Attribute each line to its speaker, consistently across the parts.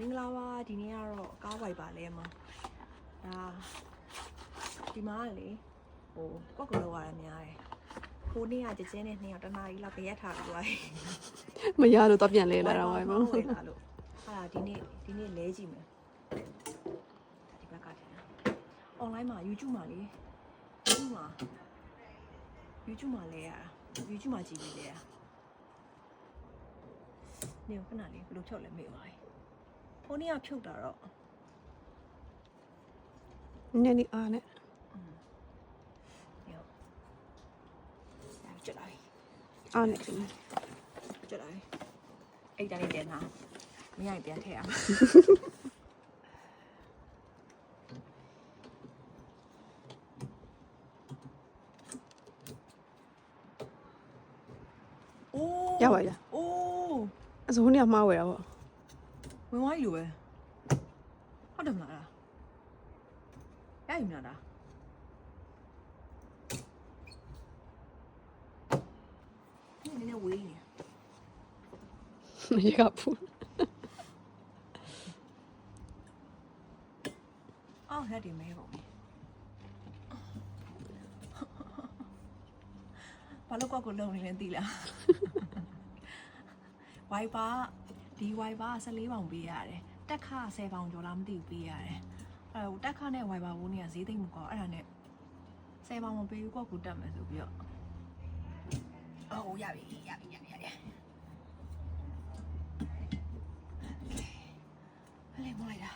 Speaker 1: မင်္ဂလာပါဒီနေ့ကတော့ကားဝိုက်ပါလဲမှာဒါဒီမှာကလေဟိုကော့ကလောရတာများတယ်ခိုးနေ့ကကြကျင်းနဲ့နှစ်ယောက်တစ်နာရီလောက်ကြရက်ထားပြီးသွားပြီ
Speaker 2: မရလို့တော့ပြန်လဲလာတော့ဝိုင်းမ
Speaker 1: ဝယ်လာလို့ဟာဒီနေ့ဒီနေ့လဲကြည့်မယ်ဒီဘက်ကထင်တာ online မှာ YouTube မှာလေ YouTube မှာ YouTube မှာလဲရတာ YouTube မှာကြည့်ပြီးလဲရတာနေခဏလေးဘယ်လိုဖြုတ်လဲမေ့ပါဘူး ဖုန်းကြီးကဖြုတ်တာတော့
Speaker 2: နည်းနည်းအားနဲ့
Speaker 1: ရောကျွတ်လိုက်
Speaker 2: အားနဲ့တင်
Speaker 1: ကျွတ်လိုက်အဲ့တိုင်းတင်တာမရရင်ပြန်ထည့်အောင်အိုး
Speaker 2: ရပါရ
Speaker 1: အိုး
Speaker 2: အစိုးရမှားဝယ်တာပေါ့
Speaker 1: ဝင်သွားပြီလို့ပဲဟုတ်တယ်မလားရပြီမလားဒါနည်းနည်းဝေးနေ
Speaker 2: ရေကဖူး
Speaker 1: အော်ရက်ဒီမဲပုံဘာလို့ကောက်ကိုလုံနေလဲသိလားဝိုင်ပါ ဒီဝိုင်ပါ14ပေါင်ပေးရတယ်တက်ခ10ပေါင်ကျော်လားမသိဘူးပေးရတယ်အဲဟိုတက်ခနဲ့ဝိုင်ပါဘိုးနေကဈေးသိမ့်မကောအဲ့ဒါနဲ့10ပေါင်မပေးဘူးကောက်ကိုတက်မယ်ဆိုပြီးတော့အော်ရပြီရပြီရပြီရပြီဟဲ့မလိုက်တာ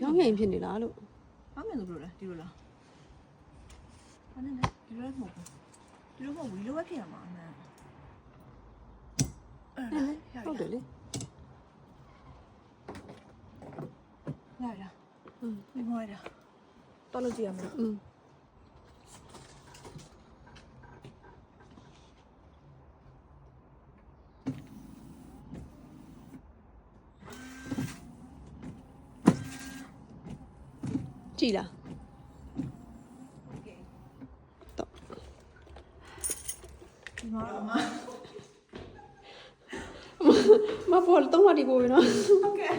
Speaker 2: ပြောင်းပြန်ဖြစ်နေလားလို့
Speaker 1: ဘာမှမလုပ်လို့လဲဒီလိုလားဘာနဲ့လဲဒီလိုလည်းမဟုတ်ဘူးဒီလိုမဟုတ်ဘူးဒီလိုပဲဖြစ်ရမှာအမှန်အဲ့ဒါ
Speaker 2: ဟုတ်တယ်လေ
Speaker 1: ရရ
Speaker 2: อืม
Speaker 1: ဒီမောရတာတော်လို့ကြည့်ရမယ်
Speaker 2: อืมကြည်လား
Speaker 1: โอเค
Speaker 2: တော့
Speaker 1: ဒီမှာတော့မ
Speaker 2: မပေါ်တော့တော့ဒီကိုပဲ
Speaker 1: နော်ဟုတ်ကဲ့